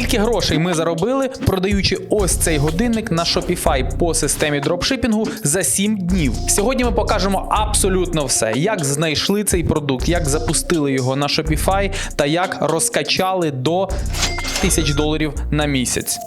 Скільки грошей ми заробили, продаючи ось цей годинник на Shopify по системі дропшипінгу за 7 днів. Сьогодні ми покажемо абсолютно все: як знайшли цей продукт, як запустили його на Shopify та як розкачали до тисяч доларів на місяць.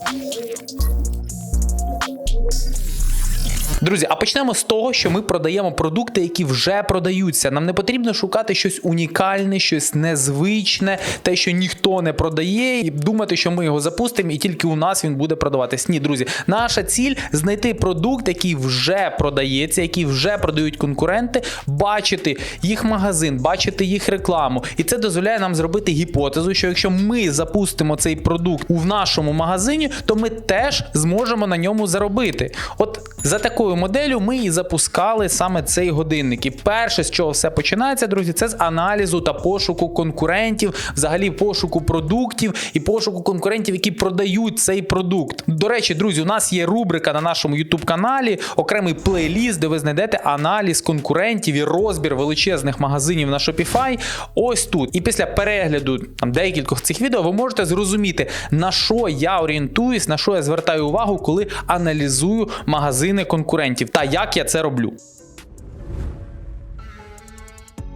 Друзі, а почнемо з того, що ми продаємо продукти, які вже продаються. Нам не потрібно шукати щось унікальне, щось незвичне, те, що ніхто не продає, і думати, що ми його запустимо, і тільки у нас він буде продаватись. Ні, друзі, наша ціль знайти продукт, який вже продається, який вже продають конкуренти, бачити їх магазин, бачити їх рекламу. І це дозволяє нам зробити гіпотезу, що якщо ми запустимо цей продукт у нашому магазині, то ми теж зможемо на ньому заробити. От за такою моделлю ми і запускали саме цей годинник. І перше, з чого все починається, друзі, це з аналізу та пошуку конкурентів, взагалі пошуку продуктів і пошуку конкурентів, які продають цей продукт. До речі, друзі, у нас є рубрика на нашому youtube каналі, окремий плейліст, де ви знайдете аналіз конкурентів і розбір величезних магазинів на Shopify. Ось тут. І після перегляду там декількох цих відео ви можете зрозуміти, на що я орієнтуюсь, на що я звертаю увагу, коли аналізую магазини конкурентів та як я це роблю.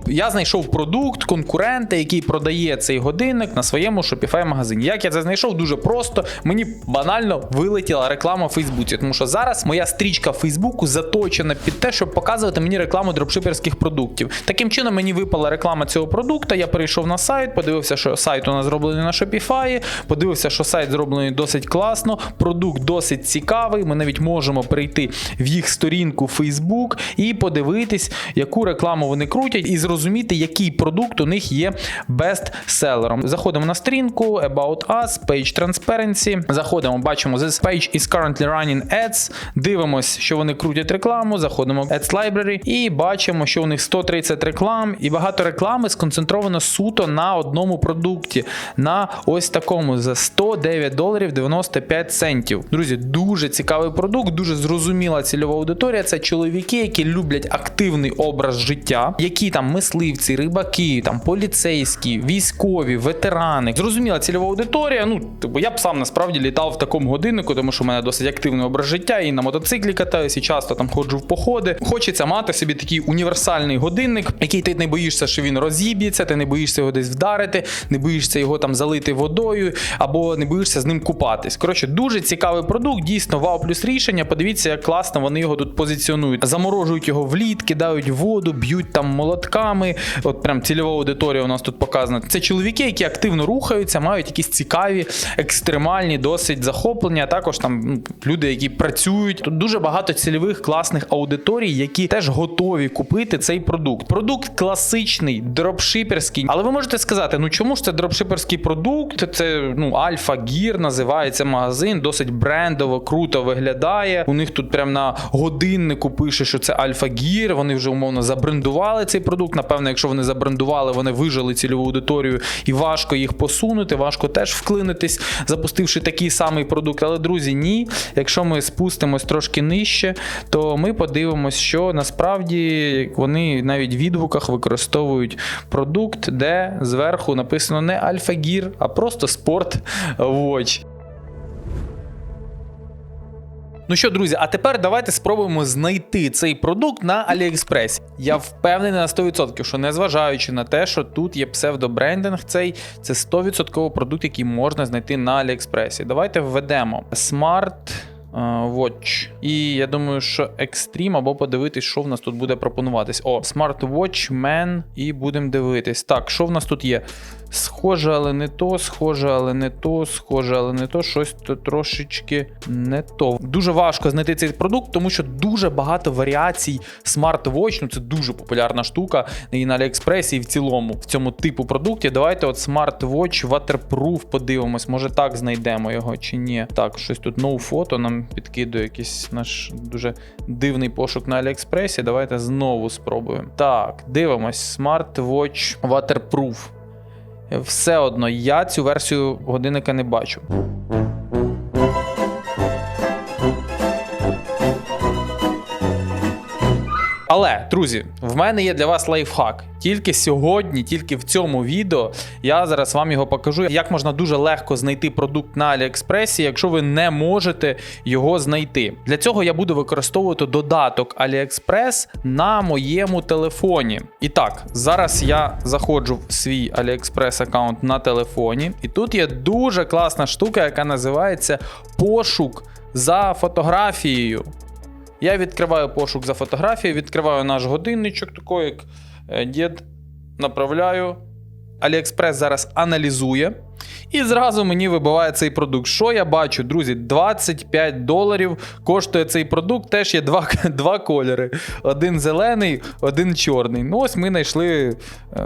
Я знайшов продукт, конкурента, який продає цей годинник на своєму Shopify магазині. Як я це знайшов? Дуже просто. Мені банально вилетіла реклама в Фейсбуці, тому що зараз моя стрічка Фейсбуку заточена під те, щоб показувати мені рекламу дропшиперських продуктів. Таким чином мені випала реклама цього продукту. Я перейшов на сайт, подивився, що сайт у нас зроблений на Shopify, подивився, що сайт зроблений досить класно, продукт досить цікавий. Ми навіть можемо перейти в їх сторінку Facebook і подивитись, яку рекламу вони крутять, і зрозуміти, який продукт у них є бестселером. Заходимо на сторінку About Us, Page Transparency. Заходимо, бачимо, this page is currently running ads. Дивимось, що вони крутять рекламу. Заходимо в Ads Library і бачимо, що у них 130 реклам, і багато реклами сконцентровано суто на одному продукті. На ось такому за 109 доларів 95 центів. Друзі, дуже цікавий продукт, дуже зрозуміла цільова аудиторія. Це чоловіки, які люблять активний образ життя, які там мисливці, рибаки, там поліцейські, військові, ветерани. Зрозуміла цільова аудиторія. Ну, типу, я б сам насправді літав в такому годиннику, тому що в мене досить активний образ життя, і на мотоциклі катаюсь, і часто там ходжу в походи. Хочеться мати собі такий універсальний годинник, який ти не боїшся, що він розіб'ється, ти не боїшся його десь вдарити, не боїшся його там залити водою, або не боїшся з ним купатись. Коротше, дуже цікавий продукт, дійсно вау плюс рішення. Подивіться, як класно вони його тут позиціонують. Заморожують його в лід, кидають воду, б'ють там молотками. От прям цільова аудиторія у нас тут показана. Це чоловіки, які активно рухаються, мають якісь цікаві, екстремальні, досить захоплення. Також там ну, люди, які працюють. Тут дуже багато цільових класних аудиторій, які теж готові купити цей продукт. Продукт класичний, дропшиперський. Але ви можете сказати, ну чому ж це дропшиперський продукт? Це ну Альфа Гір називається магазин, досить брендово, круто виглядає. У них тут прямо на годиннику пише, що це Альфа Гір. Вони вже умовно забрендували цей продукт. Напевно, якщо вони забрендували, вони вижили цільову аудиторію і важко їх посунути, важко теж вклинитись, запустивши такий самий продукт. Але друзі, ні. Якщо ми спустимось трошки нижче, то ми подивимось, що насправді вони навіть в відгуках використовують продукт, де зверху написано не Альфа Гір, а просто Спорт Watch. Ну що, друзі, а тепер давайте спробуємо знайти цей продукт на Аліекспресі. Я впевнений на 100%, що незважаючи на те, що тут є псевдобрендинг, цей це 100% продукт, який можна знайти на Аліекспресі. Давайте введемо Smart. Watch. І я думаю, що Extreme, або подивитись, що в нас тут буде пропонуватись. О, Smart Watch Man, і будемо дивитись. Так, що в нас тут є? Схоже, але не то, схоже, але не то, схоже, але не то, щось то трошечки не то. Дуже важко знайти цей продукт, тому що дуже багато варіацій Smart Watch, ну це дуже популярна штука і на Аліекспресі, і в цілому в цьому типу продуктів. Давайте от Smart Watch Waterproof подивимось, може так знайдемо його чи ні. Так, щось тут no photo нам підкидує якийсь наш дуже дивний пошук на Аліекспресі. Давайте знову спробуємо. Так, дивимось, Smart Watch Waterproof. Все одно я цю версію годинника не бачу. Але, друзі, в мене є для вас лайфхак. Тільки сьогодні, тільки в цьому відео, я зараз вам його покажу, як можна дуже легко знайти продукт на Аліекспресі, якщо ви не можете його знайти. Для цього я буду використовувати додаток AliExpress на моєму телефоні. І так, зараз я заходжу в свій AliExpress аккаунт на телефоні, і тут є дуже класна штука, яка називається пошук за фотографією. Я відкриваю пошук за фотографією, відкриваю наш годинничок, такий як е, дід, направляю. AliExpress зараз аналізує. І зразу мені вибиває цей продукт. Що я бачу, друзі? 25 доларів коштує цей продукт. Теж є два, два кольори: один зелений, один чорний. Ну, ось ми знайшли е,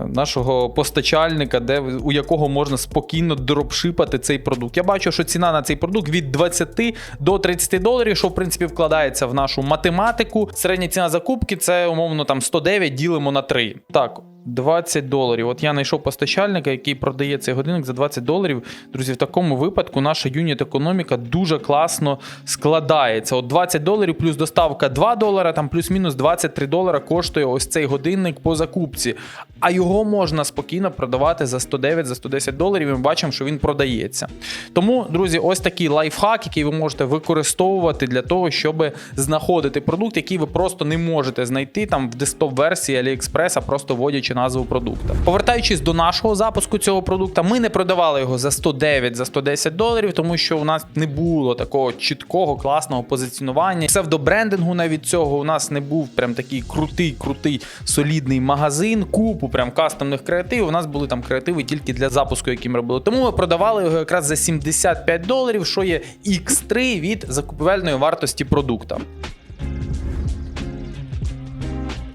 нашого постачальника, де, у якого можна спокійно дропшипати цей продукт. Я бачу, що ціна на цей продукт від 20 до 30 доларів, що в принципі вкладається в нашу математику. Середня ціна закупки це умовно там 109 ділимо на 3. Так. 20 доларів. От я знайшов постачальника, який продає цей годинник за 20 доларів. Друзі, в такому випадку наша юніт економіка дуже класно складається. От 20 доларів плюс доставка 2 долара, там плюс-мінус 23 долара коштує ось цей годинник по закупці. А його можна спокійно продавати за 109, за 110 доларів. І ми бачимо, що він продається. Тому, друзі, ось такий лайфхак, який ви можете використовувати для того, щоб знаходити продукт, який ви просто не можете знайти там в десктоп-версії AliExpress, а просто вводячи назву продукта. Повертаючись до нашого запуску цього продукта, ми не продавали його за 109, за 110 доларів, тому що у нас не було такого чіткого, класного позиціонування. Псевдобрендингу навіть цього у нас не був прям такий крутий, крутий, солідний магазин, купу прям кастомних креативів. У нас були там креативи тільки для запуску, які ми робили. Тому ми продавали його якраз за 75 доларів, що є X3 від закупівельної вартості продукта.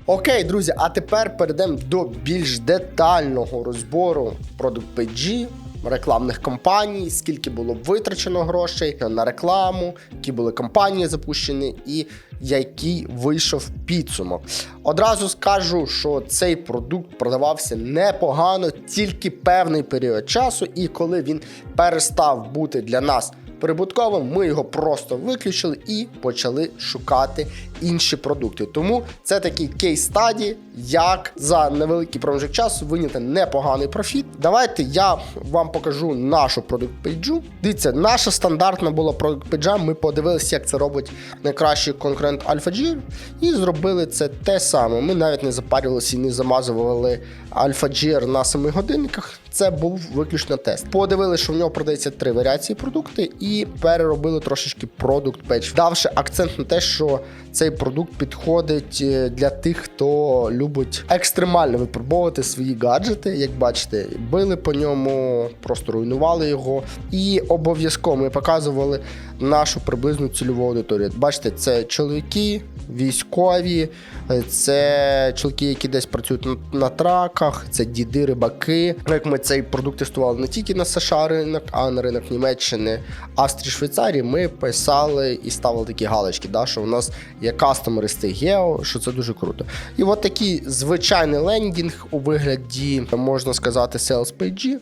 Окей, друзі, а тепер перейдемо до більш детального розбору продукт PG, рекламних кампаній, скільки було витрачено грошей на рекламу, які були кампанії запущені, і який вийшов підсумок. Одразу скажу, що цей продукт продавався непогано тільки певний період часу, і коли він перестав бути для нас прибутковим, ми його просто виключили і почали шукати інші продукти. Тому це такий кейс стаді, як за невеликий проміжок часу виняти непоганий профіт. Давайте я вам покажу нашу продукт пейджу. Дивіться, наша стандартна була продукт пейджа. Ми подивилися, як це робить найкращий конкурент AlphaGear, і зробили це те саме. Ми навіть не запарювалися і не замазували AlphaGear на самих годинниках. Це був виключно тест. Подивилися, що в нього продається три варіації продукти, переробили трошечки продукт пейдж, давши акцент на те, що цей продукт підходить е, для тих, хто любить екстремально випробовувати свої гаджети. Як бачите, били по ньому, просто руйнували його. І обов'язково ми показували нашу приблизну цільову аудиторію. Бачите, це чоловіки, військові, е, це чоловіки, які десь працюють на траках, це діди, рибаки. Як ми цей продукт тестували не тільки на США ринок, а на ринок Німеччини, Австрії, Швейцарії, ми писали і ставили такі галочки, да, що у нас є кастомери з тих гео, що це дуже круто. І от такий звичайний лендінг у вигляді, можна сказати, sales page,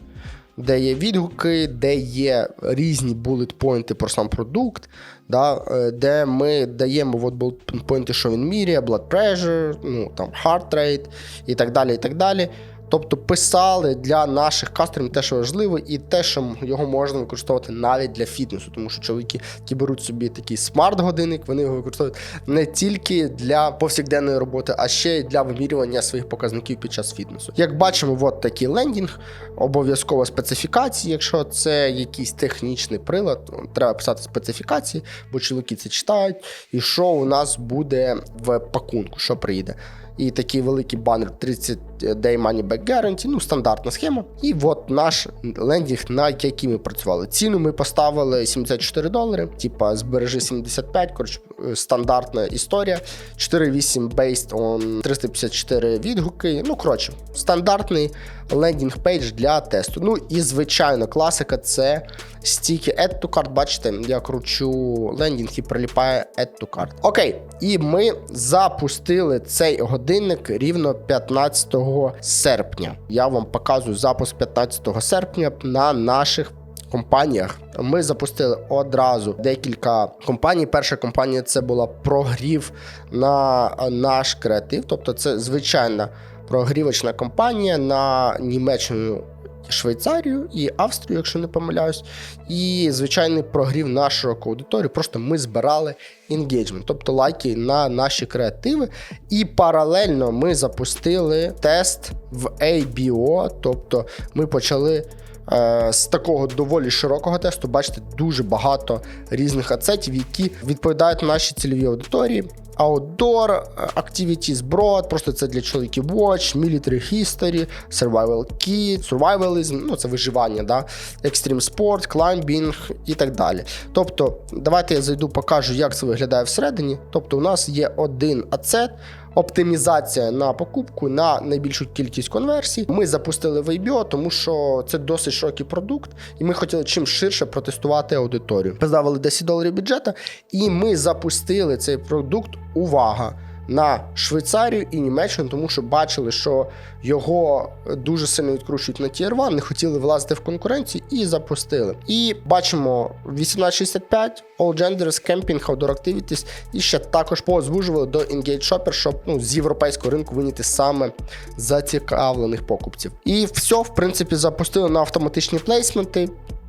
де є відгуки, де є різні булет-поінти про сам продукт, да, е, де ми даємо от булет-поінти, що він міряє, blood pressure, ну, там, heart rate і так далі. і так далі. Тобто писали для наших кастомерів те, що важливо, і те, що його можна використовувати навіть для фітнесу, тому що чоловіки, які беруть собі такий смарт-годинник, вони його використовують не тільки для повсякденної роботи, а ще й для вимірювання своїх показників під час фітнесу. Як бачимо, от такий лендінг, обов'язково специфікації. Якщо це якийсь технічний прилад, треба писати специфікації, бо чоловіки це читають. І що у нас буде в пакунку, що прийде і такий великий банер 30 Day Money Back Guarantee, ну стандартна схема. І от наш лендінг, на який ми працювали. Ціну ми поставили 74 долари, типа збережи 75, коротше, стандартна історія. 4.8 based on 354 відгуки. Ну, коротше, стандартний лендінг пейдж для тесту. Ну і звичайно, класика це стіки Add to Cart. Бачите, я кручу лендінг і приліпає Add to Cart. Окей, і ми запустили цей годинник рівно 15 серпня. Я вам показую запуск 15 серпня на наших компаніях. Ми запустили одразу декілька компаній. Перша компанія це була прогрів на наш креатив, тобто це звичайна прогрівочна компанія на Німеччину. Швейцарію і Австрію, якщо не помиляюсь, і звичайний прогрів на широку аудиторію. Просто ми збирали інгейджмент, тобто лайки на наші креативи. І паралельно ми запустили тест в ABO, тобто ми почали. е, З такого доволі широкого тесту бачите дуже багато різних ацетів, які відповідають нашій цільовій аудиторії. Outdoor е, activities, broad, просто це для чоловіків watch, military history, survival kit, survivalism, ну це виживання, да? extreme sport, climbing і так далі. Тобто, давайте я зайду, покажу, як це виглядає всередині. Тобто, у нас є один ацет, оптимізація на покупку на найбільшу кількість конверсій. Ми запустили Вейбіо, тому що це досить широкий продукт, і ми хотіли чим ширше протестувати аудиторію. Поставили 10 доларів бюджету, і ми запустили цей продукт. Увага! На Швейцарію і Німеччину, тому що бачили, що його дуже сильно відкручують на Tier 1, не хотіли влазити в конкуренцію і запустили. І бачимо 1865, All Genders, Camping, Outdoor Activities, і ще також позвужували до Engage Shopper, щоб ну, з європейського ринку виняти саме зацікавлених покупців. І все, в принципі, запустили на автоматичні плейсменти.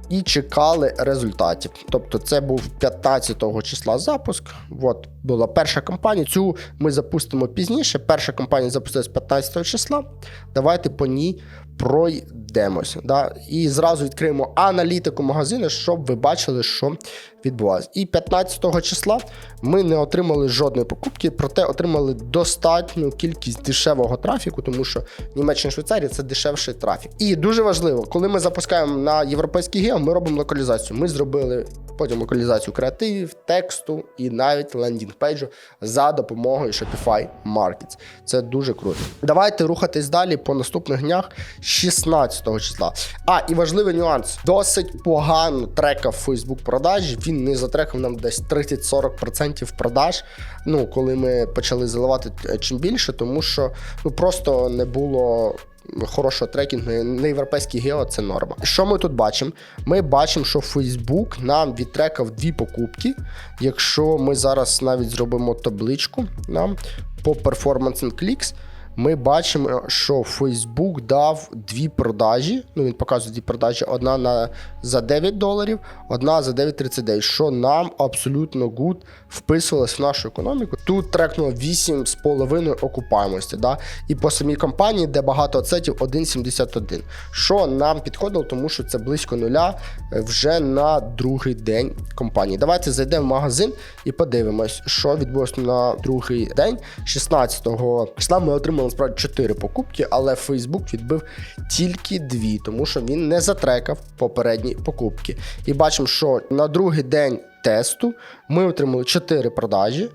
І чекали результатів. Тобто, це був 15 числа запуск. От була перша кампанія. Цю ми запустимо пізніше. Перша кампанія запустилась 15 числа. Давайте по ній пройдемося. Да? І зразу відкриємо аналітику магазину, щоб ви бачили, що відбувалося. І 15 числа ми не отримали жодної покупки, проте отримали достатню кількість дешевого трафіку, тому що Німеччина Швейцарія це дешевший трафік. І дуже важливо, коли ми запускаємо на європейський гео, ми робимо локалізацію. Ми зробили потім локалізацію креативів, тексту і навіть лендінг-пейджу за допомогою Shopify Markets. Це дуже круто. Давайте рухатись далі по наступних днях 16 числа. А, і важливий нюанс: досить погано трекав Facebook продажі. Він не затрекав нам десь 30-40% продаж. Ну, коли ми почали заливати е, чим більше, тому що ну просто не було. Хорошого трекінгу на європейський гео це норма. Що ми тут бачимо? Ми бачимо, що Facebook нам відтрекав дві покупки. Якщо ми зараз навіть зробимо табличку нам по Performance and Clicks, ми бачимо, що Facebook дав дві продажі. Ну, він показує дві продажі: одна на за 9 доларів, одна за 9,39, що нам абсолютно гуд вписувалось в нашу економіку. Тут трекнуло 8,5 окупаємості. Да? І по самій компанії, де багато ацетів, 1,71. Що нам підходило, тому що це близько нуля е, вже на другий день компанії. Давайте зайдемо в магазин і подивимось, що відбулося на другий день. 16 числа ми отримали насправді 4 покупки, але Facebook відбив тільки дві, тому що він не затрекав попередні покупки. І бачимо, що на другий день тесту ми отримали 4 продажі.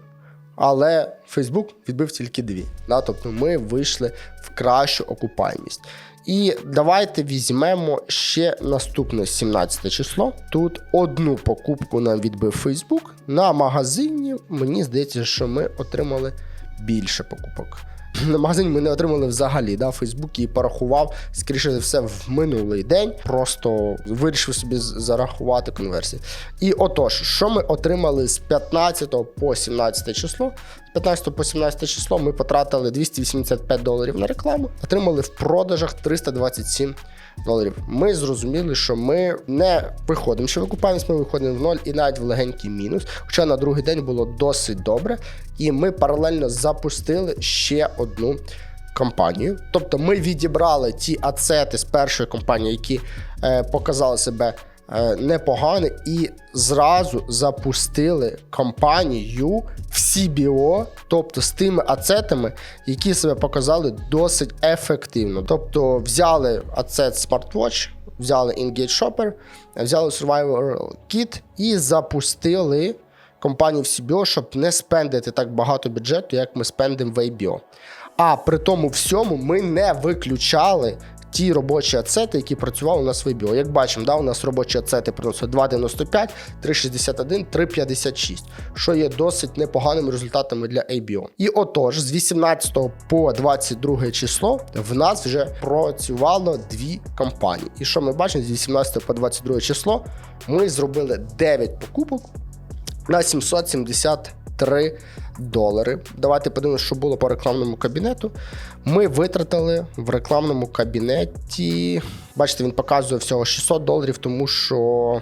Але Facebook відбив тільки дві. Да? Тобто ми вийшли в кращу окупаємість. І давайте візьмемо ще наступне 17 число. Тут одну покупку нам відбив Facebook. На магазині мені здається, що ми отримали більше покупок. На магазин ми не отримали взагалі. Да? Фейсбук її порахував, скоріше за все, в минулий день. Просто вирішив собі зарахувати конверсії. І отож, що ми отримали з 15 по 17 число? З 15 по 17 число ми потратили 285 доларів на рекламу, отримали в продажах 327 доларів. Ми зрозуміли, що ми не виходимо що викупаємось, ми виходимо в ноль і навіть в легенький мінус. Хоча на другий день було досить добре, і ми паралельно запустили ще одну компанію. Тобто ми відібрали ті ацети з першої компанії, які е, показали себе е, непогано, і зразу запустили компанію в CBO, тобто з тими ацетами, які себе показали досить ефективно. Тобто взяли ацет Smartwatch, взяли Engage Shopper, взяли Survivor Kit і запустили компанію в CBO, щоб не спендити так багато бюджету, як ми спендимо в ABO. А при тому всьому ми не виключали ті робочі ацети, які працювали нас в IBO. Як бачимо, да, у нас робочі ацети приносять 2,95, 3,61, 3,56, що є досить непоганими результатами для ABO. І отож, з 18 по 22 число в нас вже працювало дві компанії. І що ми бачимо з 18 по 22 число, ми зробили 9 покупок на 773 долари. Давайте подивимося, що було по рекламному кабінету. Ми витратили в рекламному кабінеті. Бачите, він показує всього 600 доларів, тому що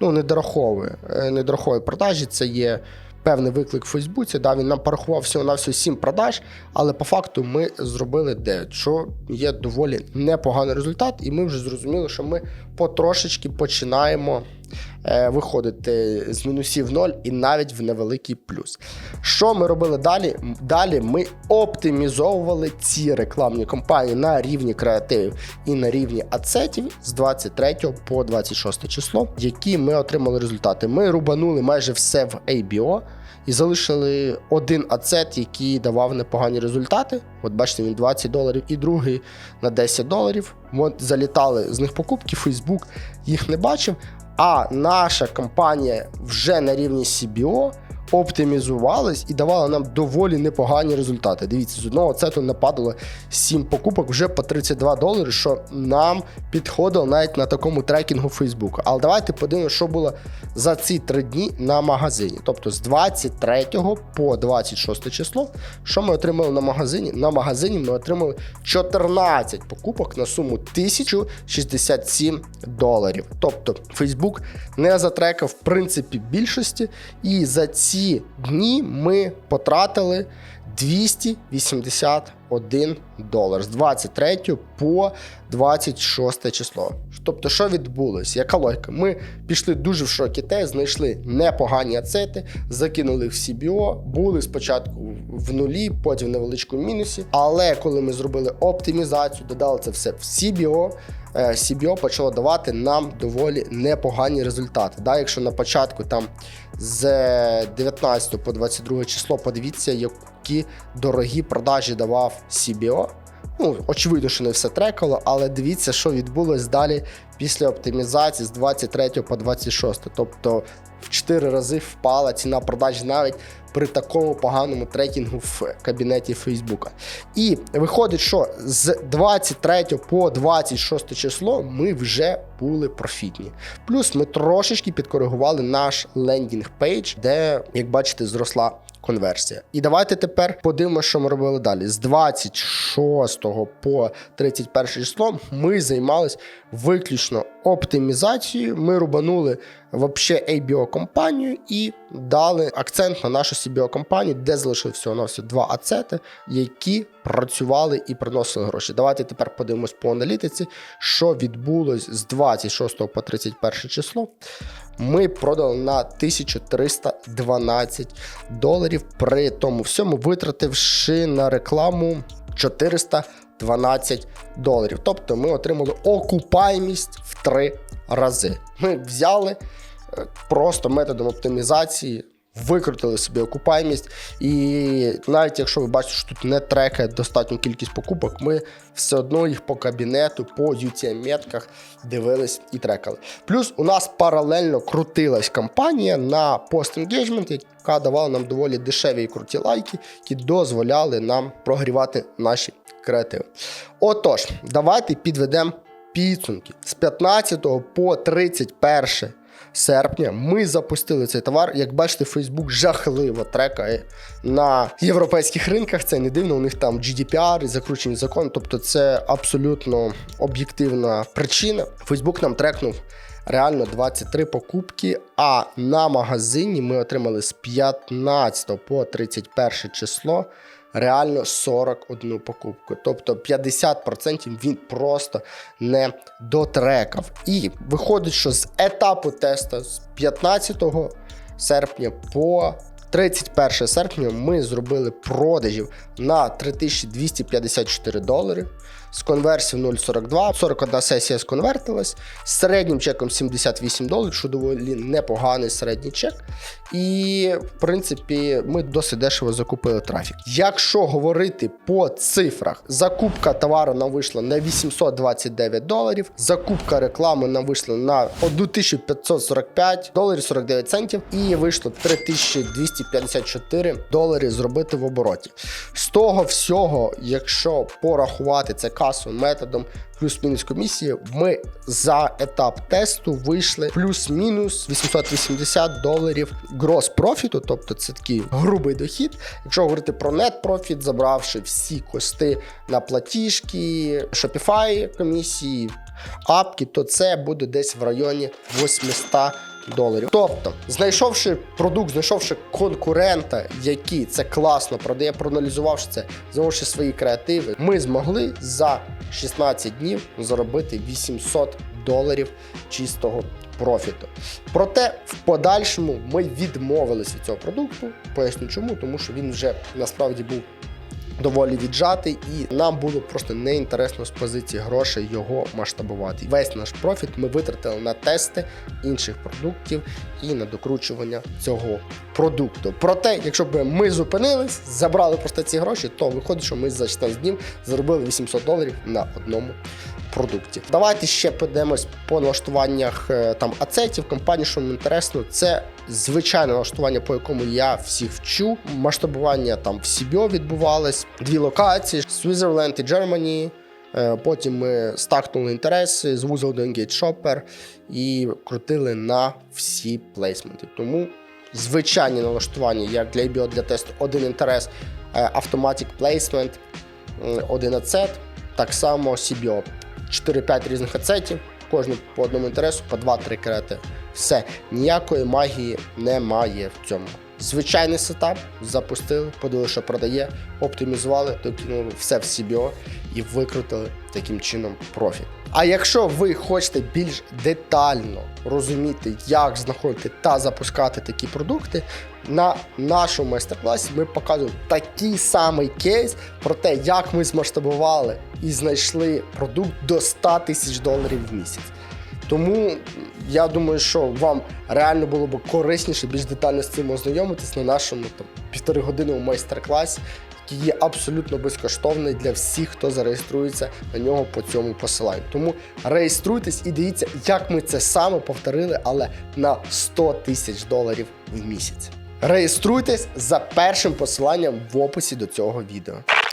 ну, не дораховує. Е, Не дораховує продажі. Це є певний виклик в Фейсбуці. Да, він нам порахував всього на всього 7 продаж, але по факту ми зробили 9, що є доволі непоганий результат, і ми вже зрозуміли, що ми потрошечки починаємо е, виходити з мінусів в ноль і навіть в невеликий плюс. Що ми робили далі? Далі ми оптимізовували ці рекламні кампанії на рівні креативів і на рівні ацетів з 23 по 26 число, які ми отримали результати. Ми рубанули майже все в ABO. І залишили один ацет, який давав непогані результати. От бачите, він 20 доларів, і другий на 10 доларів. От залітали з них покупки, Фейсбук їх не бачив. А наша компанія вже на рівні CBO оптимізувалась і давала нам доволі непогані результати. Дивіться, з одного ацету нападало 7 покупок вже по 32 долари, що нам підходило навіть на такому трекінгу Фейсбуку. Але давайте подивимося, що було за ці три дні на магазині. Тобто з 23 по 26 число, що ми отримали на магазині? На магазині ми отримали 14 покупок на суму 1067 доларів. Тобто Фейсбук не затрекав в принципі більшості, і за ці дні ми потратили 281 долар з 23 по 26 число. Тобто, що відбулося? Яка логіка? Ми пішли дуже в шокі те, знайшли непогані ацети, закинули в CBO, були спочатку в нулі, потім в невеличкому мінусі. Але коли ми зробили оптимізацію, додали це все в CBO, CBO почало давати нам доволі непогані результати. Да, якщо на початку там з 19 по 22 число подивіться, які дорогі продажі давав CBO. Ну, очевидно, що не все трекало, але дивіться, що відбулось далі після оптимізації з 23 по 26. Тобто в 4 рази впала ціна продаж навіть при такому поганому трекінгу в кабінеті Фейсбука. І виходить, що з 23 по 26 число ми вже були профітні. Плюс ми трошечки підкоригували наш лендінг пейдж, де, як бачите, зросла конверсія. І давайте тепер подивимося, що ми робили далі. З 26 по 31 число ми займалися виключно оптимізацією. Ми рубанули вообще ABO компанію і дали акцент на нашу CBO компанію, де залишили всього на два ацети, які працювали і приносили гроші. Давайте тепер подивимось по аналітиці, що відбулось з 26 по 31 число. Ми продали на 1312 доларів, при тому всьому витративши на рекламу 412 доларів. Тобто ми отримали окупаємість в три рази. Ми взяли е, просто методом оптимізації. Викрутили собі окупаємість, і навіть якщо ви бачите, що тут не трекає достатню кількість покупок, ми все одно їх по кабінету, по UTM-метках дивились і трекали. Плюс у нас паралельно крутилась кампанія на пост-енгейджмент, яка давала нам доволі дешеві і круті лайки, які дозволяли нам прогрівати наші креативи. Отож, давайте підведемо підсумки з 15 по 31 серпня ми запустили цей товар. Як бачите, Facebook жахливо трекає на європейських ринках. Це не дивно, у них там GDPR і закручені закони. Тобто, це абсолютно об'єктивна причина. Facebook нам трекнув. Реально 23 покупки, а на магазині ми отримали з 15 по 31 число реально 41 покупку. Тобто 50% він просто не дотрекав. І виходить, що з етапу тесту з 15 серпня по 31 серпня ми зробили продажів на 3254 долари. з конверсією 0,42, 41 сесія сконвертилась, з середнім чеком 78 доларів, що доволі непоганий середній чек. І, в принципі, ми досить дешево закупили трафік. Якщо говорити по цифрах, закупка товару нам вийшла на 829 доларів, закупка реклами нам вийшла на 1545 доларів 49 центів, і вийшло 3254 долари зробити в обороті. З того всього, якщо порахувати це касовим методом плюс-мінус комісії, ми за етап тесту вийшли плюс-мінус 880 доларів грос профіту, тобто це такий грубий дохід. Якщо говорити про нет профіт, забравши всі кости на платіжки, Shopify комісії, апки, то це буде десь в районі 800 доларів. Тобто, знайшовши продукт, знайшовши конкурента, який це класно продає, проаналізувавши це, зновувши свої креативи, ми змогли за 16 днів заробити 800 доларів чистого профіту. Проте в подальшому ми відмовились від цього продукту. Поясню чому, тому що він вже насправді був доволі віджатий, і нам було просто неінтересно з позиції грошей його масштабувати. Весь наш профіт ми витратили на тести інших продуктів і на докручування цього продукту. Проте, якщо б ми зупинились, забрали просто ці гроші, то виходить, що ми за 16 днів заробили 800 доларів на одному продукті. Давайте ще подивимось по налаштуваннях е, там ацетів компанії, що вам інтересно, це звичайне налаштування, по якому я всіх вчу. Масштабування там в CBO відбувалось, дві локації: Switzerland і Germany. Е, Потім ми стакнули інтереси, звузили до Engage Shopper і крутили на всі плейсменти. Тому звичайні налаштування, як для IBO, для тесту, один інтерес, е, Automatic Placement, один ацет, так само CBO. 4-5 різних ацетів, кожну по одному інтересу, по 2-3 крети. Все, ніякої магії немає в цьому. Звичайний сетап запустили, подивилися, що продає, оптимізували, докинули все в CBO і викрутили таким чином профіт. А якщо ви хочете більш детально розуміти, як знаходити та запускати такі продукти, на нашому майстер-класі ми показуємо такий самий кейс про те, як ми змасштабували і знайшли продукт до 100 тисяч доларів в місяць. Тому я думаю, що вам реально було б корисніше більш детально з цим ознайомитись на нашому там півторигодинному майстер-класі, який є абсолютно безкоштовний для всіх, хто зареєструється на нього по цьому посиланню. Тому реєструйтесь і дивіться, як ми це саме повторили, але на 100 тисяч доларів в місяць. Реєструйтесь за першим посиланням в описі до цього відео.